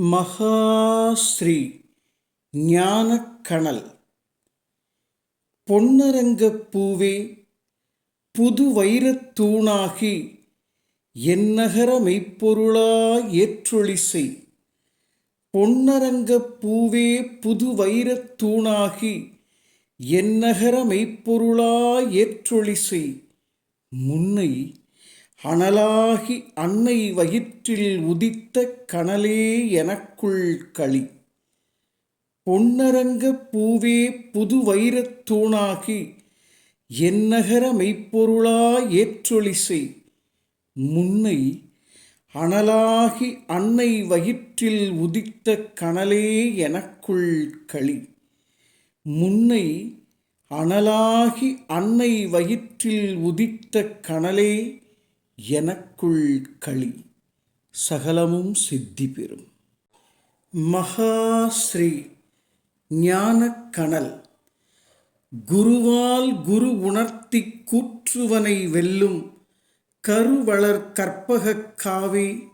மகாஸ்ரீ ஞானக்கணல். பொன்னரங்கப் பூவே புது வைரத்தூணாகி என்னகர மெய்ப்பொருளா ஏற்றொழிசை. பொன்னரங்கப் பூவே புது வைரத்தூணாகி என்னகர மெய்ப்பொருளா ஏற்றொழிசை. முன்னை அனலாகி அன்னை வயிற்றில் உதித்த கனலே எனக்குள் களி. பொன்னரங்க பூவே புது வைரத் தூணாகி எந்நகர மெய்ப்பொருளா ஏற்றொளிசை முன்னை அனலாகி அன்னை வயிற்றில் உதித்த கனலே எனக்குள் களி. முன்னை அனலாகி அன்னை வயிற்றில் உதித்த கனலே எனக்குள் களி சகலமும் சித்தி பெறும். மகாஸ்ரீ ஞானக்கணல் குருவால் குரு உணர்த்தி கூற்றுவனை வெல்லும் கருவளர் கற்பகக் காவே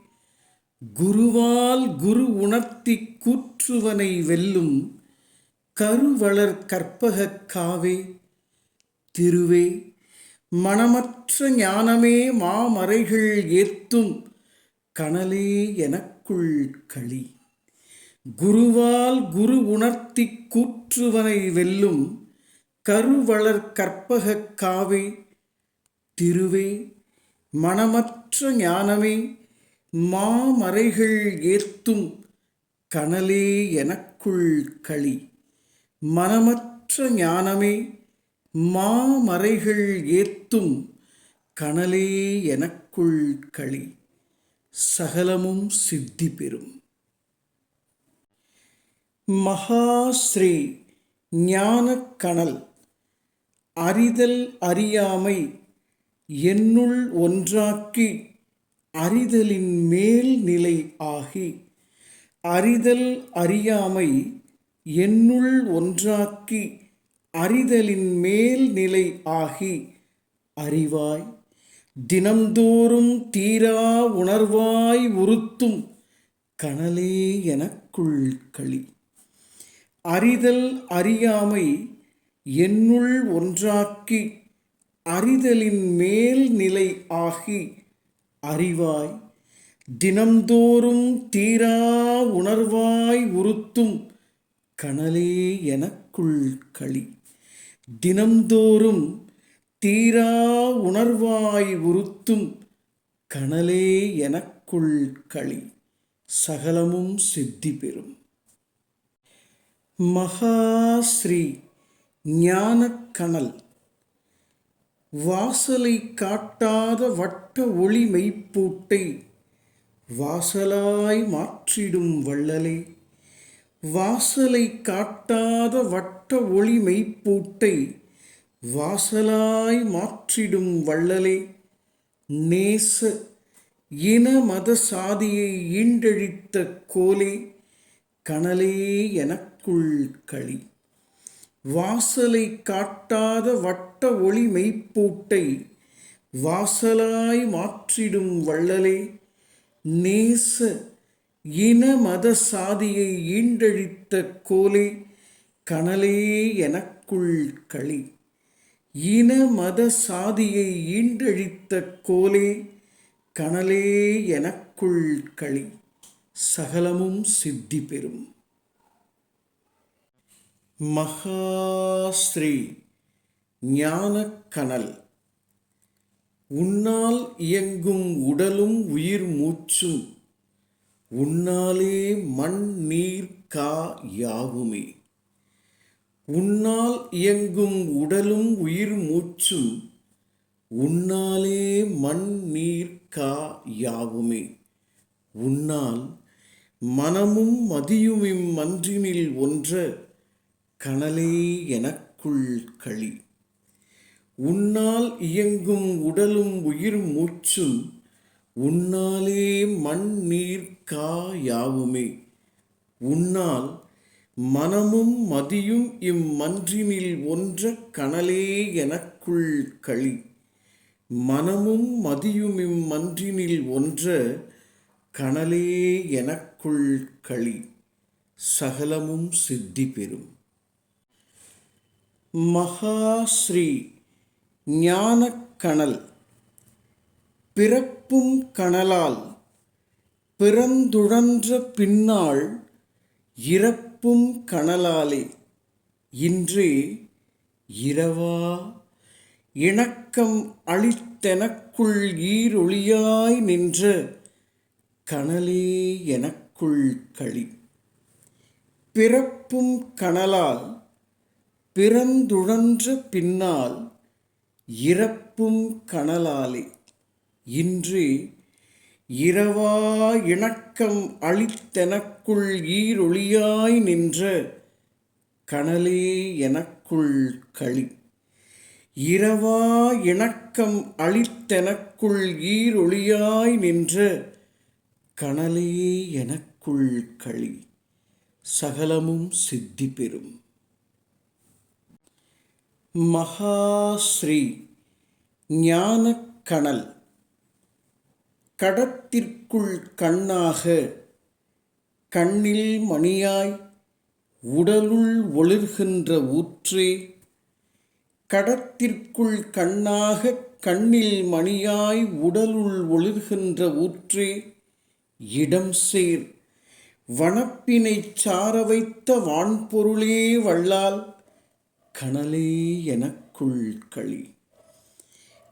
குருவால் குரு உணர்த்தி கூற்றுவனை வெல்லும் கருவளர் கற்பகக் காவே திருவே மனமற்ற ஞானமே மாமறைகள் ஏத்தும் கனலே எனக்குள் களி. குருவால் குரு உணர்த்தி கூற்றுவனை வெல்லும் கருவளர் கற்பக காவே திருவே. மனமற்ற ஞானமே மாமறைகள் ஏத்தும் கனலே எனக்குள் களி. மனமற்ற ஞானமே மாமறைகள் ஏத்தும் கனலே எனக்குள் களி சகலமும் சித்தி பெறும். மகாஸ்ரீ ஞானக்கணல் அறிதல் அறியாமை என்னுள் ஒன்றாக்கி அறிதலின் மேல் நிலை ஆகி அறிதல் அறியாமை என்னுள் ஒன்றாக்கி அறிதலின் மேல் நிலை ஆகி அறிவாய் தினம்தோறும் தீரா உணர்வாய் உறுத்தும் கனலே எனக்குள் களி. அறிதல் அறியாமை என்னுள் ஒன்றாக்கி அறிதலின் மேல் நிலை ஆகி அறிவாய் தினம்தோறும் தீரா உணர்வாய் உறுத்தும் கனலே எனக்குள் களி. தினம்தோறும் தீரா உணர்வாய் உறுத்தும் கனலே எனக்குள் களி. சகலமும் சித்தி பெறும். மகாஸ்ரீ ஞானக்கணல் வாசலை காட்டாத வட்ட ஒளி மெய்ப்பூட்டை வாசலாய் மாற்றிடும் வள்ளலே. வாசலை காட்டாத வட்ட ஒளி மெய்ப்பூட்டை வாசலாய் மாற்றிடும் வள்ளலே. நேச இன மத சாதியை ஈண்டழித்த கோலே கனலே எனக்குள் களி. வாசலை காட்டாத வட்ட ஒளி மெய்ப்பூட்டை வாசலாய் மாற்றிடும் வள்ளலே. நேச இன மத சாதியை ஈண்டழித்த கோலே கனலே எனக்குள் களி. இன மத சாதியை ஈண்டழித்த கோலே கனலே எனக்குள் களி. சகலமும் சித்தி பெறும். மகாஸ்ரீ ஞான கனல். உன்னால் இயங்கும் உடலும் உயிர் மூச்சும் உன்னாலே மண் நீர் கா யாவுமே. உன்னால் இயங்கும் உடலும் உயிர் மூச்சும் உன்னாலே மண் நீர் கா யாவுமே. உன்னால் மனமும் மதியும் இம்மன்றினில் ஒன்ற கனலே எனக்குள் களி. உன்னால் இயங்கும் உடலும் உயிர் மூச்சும் உன்னாலே மண் நீர் கா யாவுமே. உன்னால் மனமும் மதியும் இம்மன்றினில் ஒன்ற கனலே எனக்குள் களி. மனமும் மதியும் இம்மன்றினில் ஒன்ற கனலே எனக்குள் களி. சகலமும் சித்தி பெறும். மகாஸ்ரீ ஞானக்கணல் பிறப்பும் கணலால் பிறந்துழன்ற பின்னாள் கற்பும் கனலாலே இன்று இரவா இணக்கம் அளித்தெனக்குள் ஈரொளியாய் நின்ற கனலே எனக்குள் களி. பிறப்பும் கனலால் பிறந்துழன்ற பின்னால் இறப்பும் கனலாலே இன்று இரவா இணக்கம் அளித்தெனக்குள் ஈரொளியாய் நின்ற கனலே எனக்குள் களி. இரவா இணக்கம் அளித்தெனக்குள் ஈரொளியாய் நின்ற கனலே எனக்குள் களி. சகலமும் சித்தி பெறும் மகாஸ்ரீ ஞானக்கணல் கடத்திற்குள் கண்ணாக கண்ணில் மணியாய் உடலுள் ஒளிர்கின்ற ஊற்றே கடத்திற்குள் கண்ணாக கண்ணில் மணியாய் உடலுள் ஒளிர்கின்ற ஊற்றே இடம் சேர் வனப்பினைச் சார வைத்த வான்பொருளே வள்ளால் கனலே எனக்குள் களி.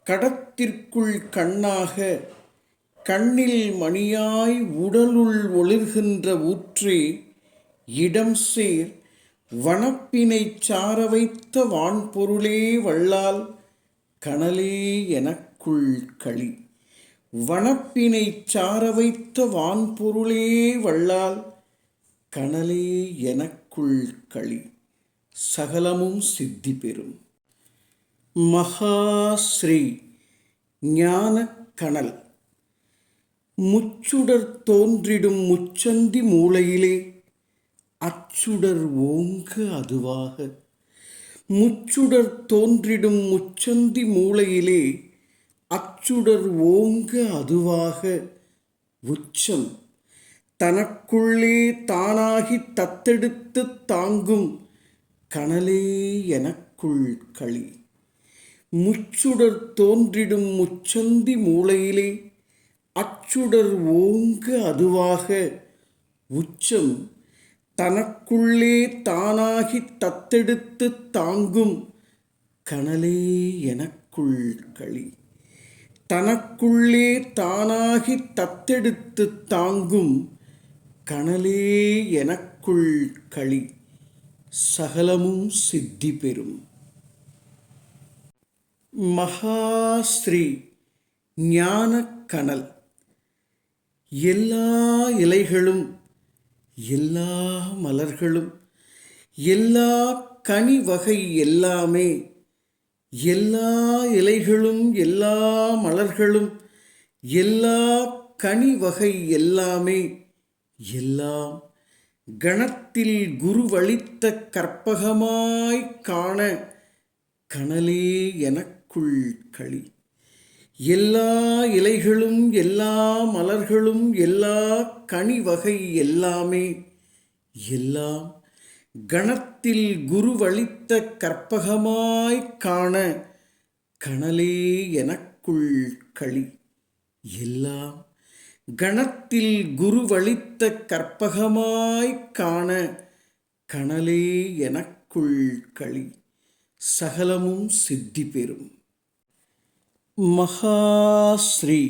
கடத்திற்குள் கண்ணாக கண்ணில் மணியாய் உடலுள் ஒளிர்கின்ற ஊற்றே இடம் சேர் வனப்பினைச் சார வைத்த வான்பொருளே வள்ளால் கனலே எனக்குள் களி. வனப்பினைச் சார வைத்த வான்பொருளே வள்ளால் கனலே எனக்குள் களி. சகலமும் சித்தி பெறும் மகாஸ்ரீ ஞான கணல் முச்சுடர் தோன்றிடும் முச்சந்தி மூளையிலே அச்சுடர் ஓங்க அதுவாக. முச்சுடர் தோன்றிடும் முச்சந்தி மூளையிலே அச்சுடர் ஓங்க அதுவாக. உச்சம். தனக்குள்ளே தானாகி தத்தெடுத்து தாங்கும் கனலே எனக்குள் களி. முச்சுடர் தோன்றிடும் முச்சந்தி மூளையிலே அச்சுடர் ஓங்க அதுவாக. உச்சம் தனக்குள்ளே தானாகி தத்தெடுத்து தாங்கும் கனலே எனக்குள் களி. தனக்குள்ளே தானாகி தத்தெடுத்து தாங்கும் கனலே எனக்குள் களி. சகலமும் சித்தி பெறும். மகாஸ்ரீ ஞானக்கணல் எல்லா இலைகளும் எல்லா மலர்களும் எல்லா கனி வகை எல்லாமே எல்லா இலைகளும் எல்லா மலர்களும் எல்லா கனி வகை எல்லாமே எல்லாம் கணத்தில் குருவளித்த கற்பகமாய் காண கனலே எனக்குள் களி. எல்லா இலைகளும் எல்லா மலர்களும் எல்லா கனி வகை எல்லாமே எல்லாம் கணத்தில் குருவளித்த கற்பகமாய் காண கணலே எனக்குள் களி. எல்லாம் கணத்தில் குருவளித்த கற்பகமாய் காண கணலே எனக்குள் களி. சகலமும் சித்தி பெறும் மகாஸ்ரீ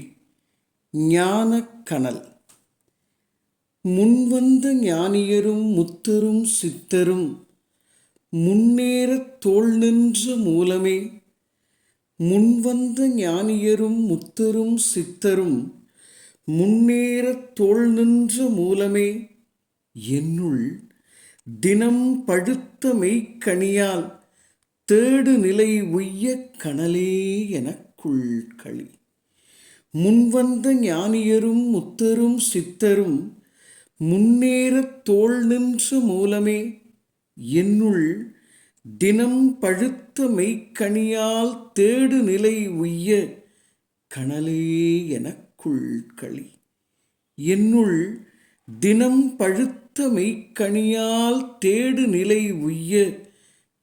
ஞானக்கணல். முன்வந்த ஞானியரும் முத்தரும் சித்தரும் முன்னேறத் தோல் நின்ற மூலமே முன்வந்த ஞானியரும் முத்தரும் சித்தரும் முன்னேறத் தோல் நின்ற மூலமே என்னுள் தினம் பழுத்த மெய்க்கனியால் தேடு நிலை உய்ய கணலே எனக் களி முன்வந்த ஞானியரும் முத்தரும் சித்தரும் முன்னேறத் தோல் நின்ற மூலமே என்னுள் தினம் பழுத்த மெய்க்கணியால் தேடு நிலை உய்ய கணலே எனக்குள் களி என்னுள் தினம் பழுத்த மெய்க்கணியால் தேடு நிலை உய்ய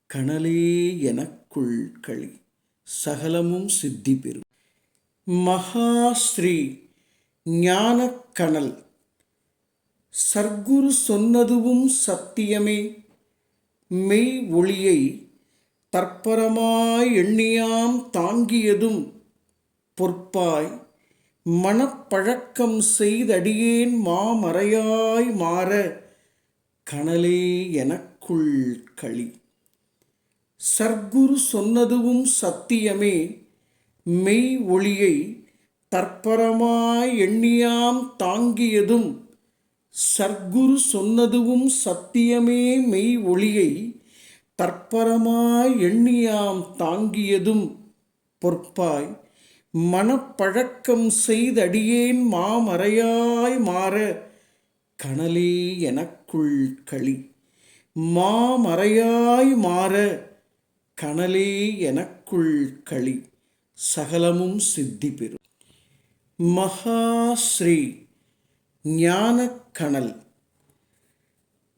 கணலே எனக்குள் களி சகலமும் சித்தி பெறும். மகாஸ்ரீ ஞானக்கணல். சர்க்குரு சொன்னதுவும் சத்தியமே. மெய் ஒளியை தற்பரமாய் எண்ணியாம் தாங்கியதும் பொற்பாய். மனப்பழக்கம் செய்தடியேன் மாமறையாய் மாற கணலே எனக்குள் களி. சர்க்குரு சொன்னதுவும் சத்தியமே. மெய் ஒளியை தற்பரமாய் எண்ணியாம் தாங்கியதும் சர்க்குரு சொன்னதுவும் சத்தியமே. மெய் ஒளியை தற்பரமாய் எண்ணியாம் தாங்கியதும் பொற்பாய் மனப்பழக்கம் செய்தடியேன் மாமறையாய் மாற கனலே எனக்குள் களி மாமறையாய் மாற கனலே எனக்குள் களி சகலமும் சித்தி பெறும். மகாஸ்ரீ ஞானக்கணல்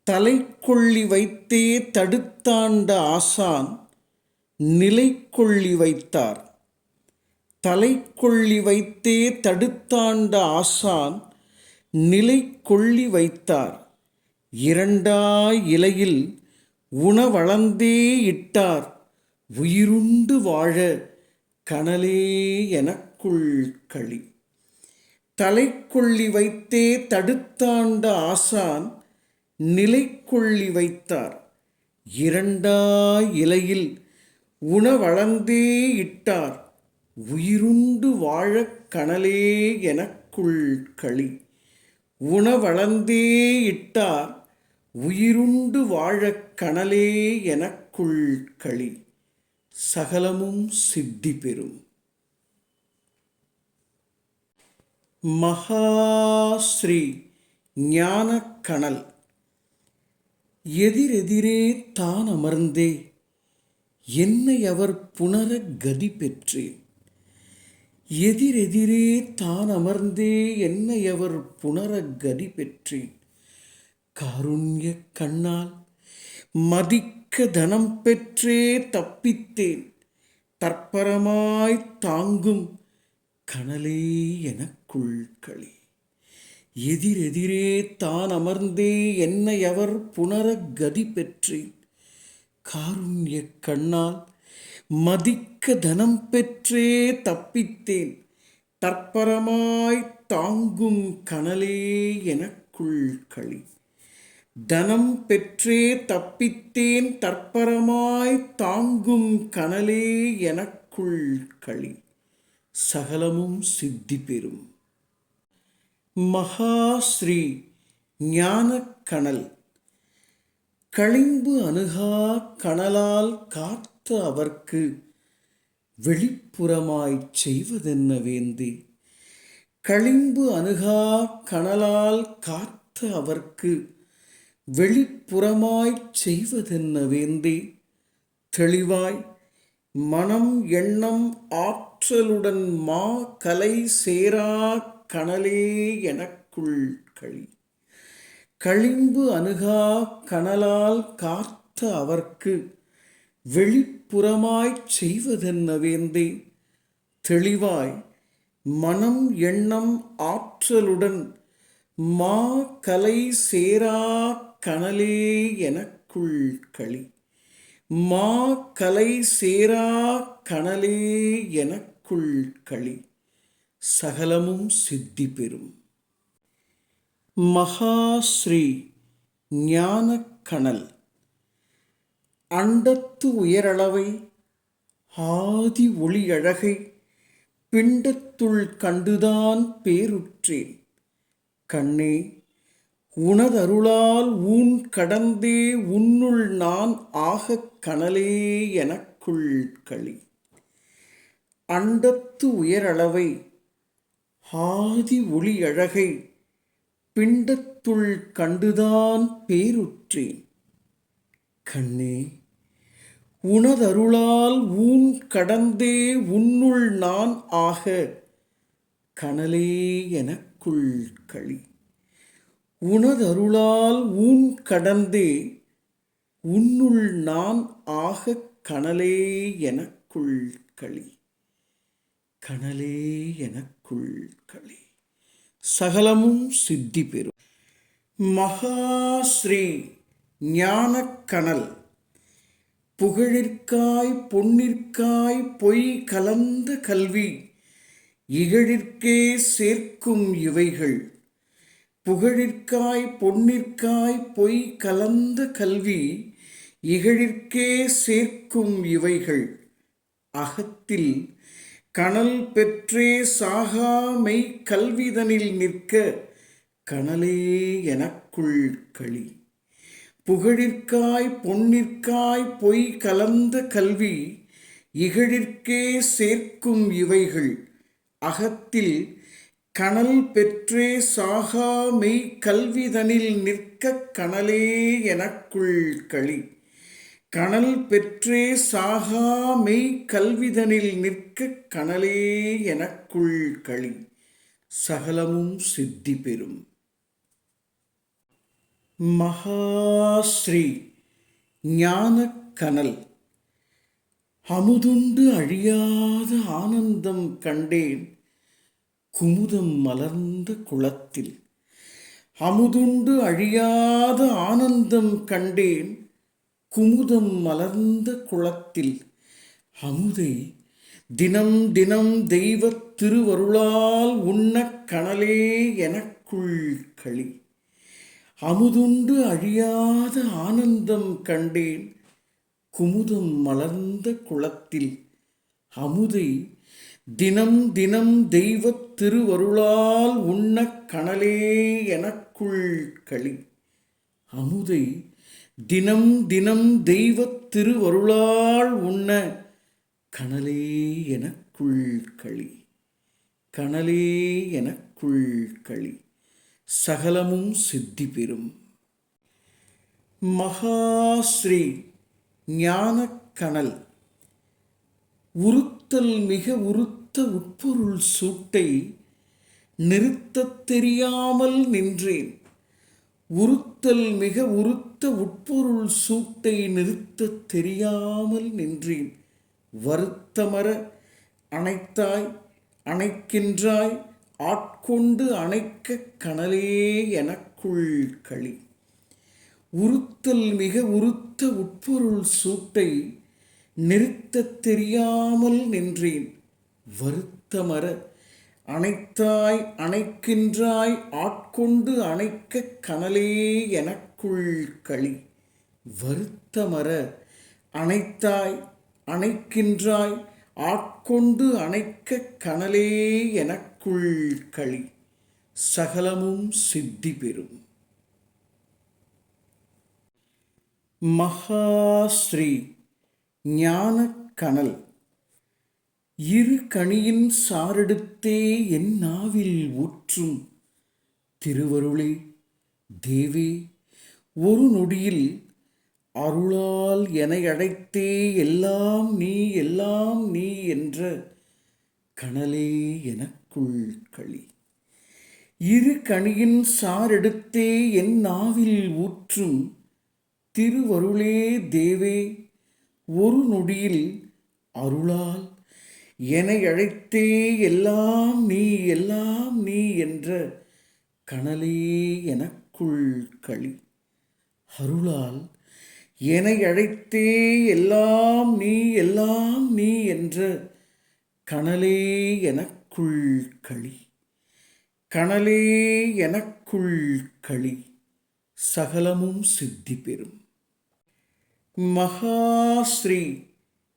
தலைக்கொள்ளி வைத்தே தடுத்தாண்ட ஆசான் நிலைக்கொள்ளி வைத்தார். தலைக்கொள்ளி வைத்தே தடுத்தாண்ட ஆசான் நிலைக்கொள்ளி வைத்தார். இரண்டாய் இலையில் உணவளந்தே இட்டார். உயிருண்டு வாழ கனலே எனக்குள் களி. தலைக்கொள்ளி வைத்தே தடுத்தாண்ட ஆசான் நிலை கொள்ளி வைத்தார். இரண்டா இலையில் உணவளந்தே இட்டார். உயிருண்டு வாழக் கனலே எனக்குள் களி. உணவளந்தே இட்டார். உயிருண்டு வாழக் கனலே எனக்குள் களி. சகலமும் சித்தி பெறும் மகாஸ்ரீ ஞானக்கணல் எதிரெதிரே தான் அமர்ந்தே என்னை அவர் புனர கதி பெற்றேன். எதிரெதிரே தான் அமர்ந்தே என்னை அவர் புனர கதி பெற்றேன். காருண்ய கண்ணால் மதிக்க தனம் பெற்றே தப்பித்தேன். தற்பரமாய் தாங்கும் கனலே எனக்குள் களி. எதிரெதிரே தான் அமர்ந்தே என்னை அவர் புனர கதி பெற்றேன். காருண்ய கண்ணால் மதிக்க தனம் பெற்றே தப்பித்தேன். தற்பரமாய் தாங்கும் கனலே எனக்குள் களி. தனம் பெற்றே தப்பித்தேன் தற்பரமாய் தாங்கும் கனலே எனக்குள் களி. சகலமும் சித்தி பெறும். மகாஸ்ரீ ஞானக்கணல். களிம்பு அணுகா கணலால் காத்த அவர்க்கு வெளிப்புறமாய்ச் செய்வதென்ன வேந்தி? களிம்பு அணுகா கணலால் காத்த அவர்க்கு வெளிப்புறமாய்ச் செய்வதென்ன வேந்தி தெளிவாய் மனம் எண்ணம் ஆற்றலுடன் மா கலை சேரா கனலே எனக்குள் களி. களிம்பு அணுகா கணலால் காத்த அவர்க்கு வெளிப்புறமாய்ச் செய்வதென்ன வேந்தே தெளிவாய் மனம் எண்ணம் ஆற்றலுடன் மா கலை சேரா கனலே எனக்குள் களி. மா கலை சேரா கனலே எனக்குள் களி. சகலமும் சித்தி பெறும். மகாஸ்ரீ ஞானக்கணல் அண்டத்து உயரளவை ஆதி ஒளியழகை பிண்டத்துள் கண்டுதான் பேருற்றேன். கண்ணே உனதருளால் ஊன் கடந்தே உன்னுள் நான் ஆகக் கனலே எனக்குள் களி. அண்டத்து உயரளவை ஆதி ஒளியழகை பிண்டத்துள் கண்டுதான் பேருற்றேன். கண்ணே உனதருளால் ஊன் கடந்தே உன்னுள் நான் ஆக கனலே எனக் எனக்குள் களி. உனதருளால் ஊன் கடந்தே உன்னுள் நான் ஆகக் கனலே எனக்குள் களி. கனலே எனக்குள் களி. சகலமும் சித்தி பெறும். மகாஸ்ரீ ஞானக்கணல் புகழிற்காய் பொன்னிற்காய் பொய் கலந்த கல்வி. இகழிற்கே சேர்க்கும் இவைகள் புகழிற்காய் பொன்னிற்காய் பொய் கலந்த கல்வி இகழிற்கே சேர்க்கும் இவைகள். அகத்தில் கணல் பெற்றே சாகாமை கல்விதனில் நிற்க கணலே எனக்குள் களி. புகழிற்காய் பொன்னிற்காய் பொய் கலந்த கல்வி இகழிற்கே சேர்க்கும் இவைகள். அகத்தில் கனல் பெற்றே சாகாமை கல்விதனில் நிற்க கணலே எனக்குள் களி. கனல் பெற்றே சாகாமை கல்விதனில் நிற்க கணலே எனக்குள் களி. சகலமும் சித்தி பெறும். மகாஸ்ரீ ஞானக்கனல் அமுதுண்டு அழியாத ஆனந்தம் கண்டேன். குமுதம் மலர்ந்த குளத்தில் அமுதுண்டு அழியாத ஆனந்தம் கண்டேன். குமுதம் மலர்ந்த குளத்தில் அமுதை தினம் தினம் தெய்வத் திருவருளால் உண்ண கணலே எனக்குள் களி. அமுதுண்டு அழியாத ஆனந்தம் கண்டேன். குமுதம் மலர்ந்த குளத்தில் அமுதை தினம் தினம் தெய்வத் திருவருளால் உண்ண கணலே எனக்குள் களி. அமுதை தினம் தினம் தெய்வத் திருவருளால் உண்ண கணலே எனக்குள் களி. கணலே எனக்குள் களி. சகலமும் சித்தி பெறும் மகாஸ்ரீ ஞானக்கணல். உறுத்தல் மிக உறுத்த உட்பொருள் சூட்டை நிறுத்தத் தெரியாமல் நின்றேன். உறுத்தல் மிக உறுத்த உட்பொருள் சூட்டை நிறுத்தத் தெரியாமல் நின்றேன். வருத்தமர அணைத்தாய் அணைக்கின்றாய் ஆட்கொண்டு அணைக்க கணலே எனக்குள் களி. உறுத்தல் மிக உறுத்த உட்பொருள் சூட்டை நிறுத்தத் தெரியாமல் நின்றேன். வருத்தமர அணைத்தாய் அணைக்கின்றாய் ஆட்கொண்டு அணைக்க கனலே எனக்குள் களி. வருத்தமர அணைத்தாய் அணைக்கின்றாய் ஆட்கொண்டு அணைக்க கனலே எனக்குள் களி. சகலமும் சித்தி பெறும் மகாஸ்ரீ ஞானக்கணல். இரு கணியின் சாரெடுத்தே என் நாவில் ஊற்றும். திருவருளே தேவே ஒரு நொடியில் அருளால் என அழைத்தே எல்லாம் நீ எல்லாம் நீ என்ற கனலே எனக்குள் களி. இரு கணியின் சாரெடுத்தே என் நாவில் ஊற்றும். திருவருளே தேவே ஒரு நொடியில் அருளால் என அழைத்தே எல்லாம் நீ எல்லாம் நீ என்ற கனலே எனக்குள் களி. அருளால் என அழைத்தே எல்லாம் நீ எல்லாம் நீ என்ற கனலே எனக்குள் களி. கனலே எனக்குள் களி. சகலமும் சித்தி பெறும் மகாஸ்ரீ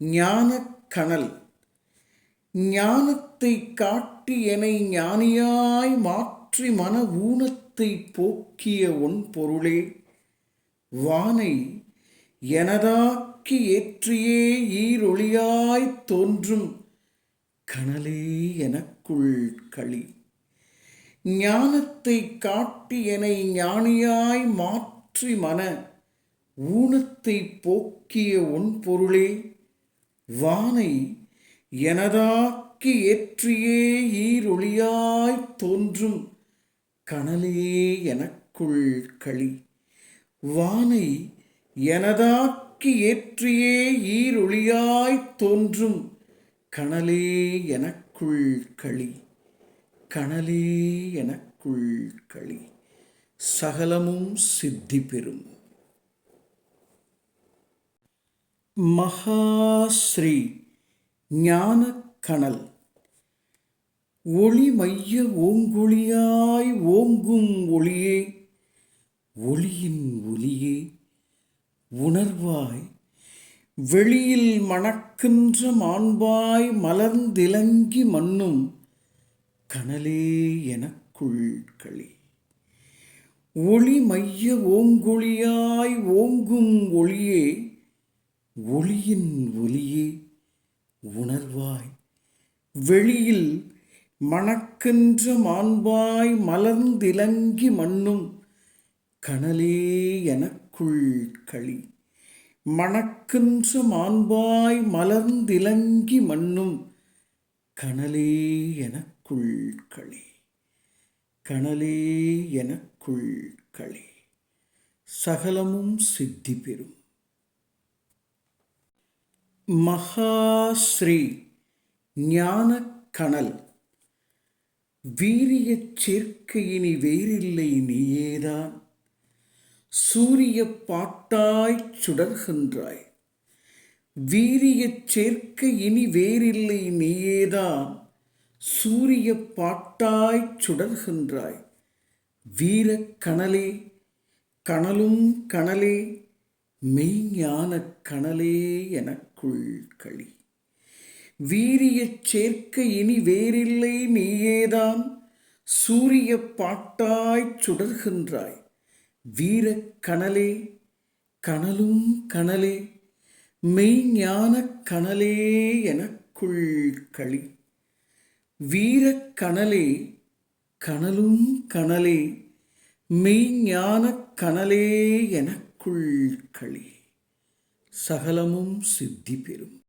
ஞானக்கணல். ஞானத்தை காட்டி எனை ஞானியாய் மாற்றி மன ஊனத்தை போக்கிய உன் பொருளே வானை எனதாக்கி ஏற்றியே ஈரொளியாய்த் தோன்றும் கணலே எனக்குள் களி. ஞானத்தை காட்டி எனை ஞானியாய் மாற்றி மன ஊனத்தை போக்கிய உன் பொருளே வானை எனதாக்கி ஏற்றியே ஈரொளியாய்த் தோன்றும் கனலே எனக்குள் களி. வானை எனதாக்கி ஏற்றியே ஈரொளியாய்த் தோன்றும் கனலே எனக்குள் களி. கனலே எனக்குள் களி. சகலமும் சித்தி பெறும் மகாஸ்ரீ ஞானக்கணல். ஒளி மைய ஓங்குழியாய் ஓங்கும் ஒளியே ஒளியின் ஒலியே உணர்வாய் வெளியில் மணக்கின்ற மாண்பாய் மலர்ந்திலங்கி மண்ணும் கனலே எனக்குள் களி. ஒளி மைய ஓங்குழியாய் ஓங்கும் ஒளியே ஒளியின் ஒலியே உணர்வாய். வெளியில் மணக்கின்ற மாண்பாய் மலர்ந்திலங்கி மண்ணும் கனலே எனக்குள் களி. மணக்கின்ற மாண்பாய் மலர்ந்திலங்கி மண்ணும் கனலே எனக்குள் களி. கனலே எனக்குள் களி. சகலமும் சித்தி பெறும் மகாஸ்ரீ ஞானக்கணல். வீரியச் சேர்க்கையினி வேறில்லை நீயேதான். சூரிய பாட்டாய்ச் சுடர்கின்றாய். வீரியச் சேர்க்க இனி வேறில்லை நீயேதான். சூரிய பாட்டாய்ச் சுடர்கின்றாய். வீரக் கணலே கணலும் கணலே மெய்ஞான கணலே எனக் களி வீரியச் சேர்க்க இனி வேறில்லை நீயேதான். சூரிய பாட்டாய்ச் சுடர்கின்றாய். வீரக் கணலே கனலும் கனலே மெய்ஞான கனலே எனக்குள் களி வீரக் கனலே கனலும் கனலே மெய்ஞான கனலே எனக்குள் களி சகலமும் சித்தி பெறும்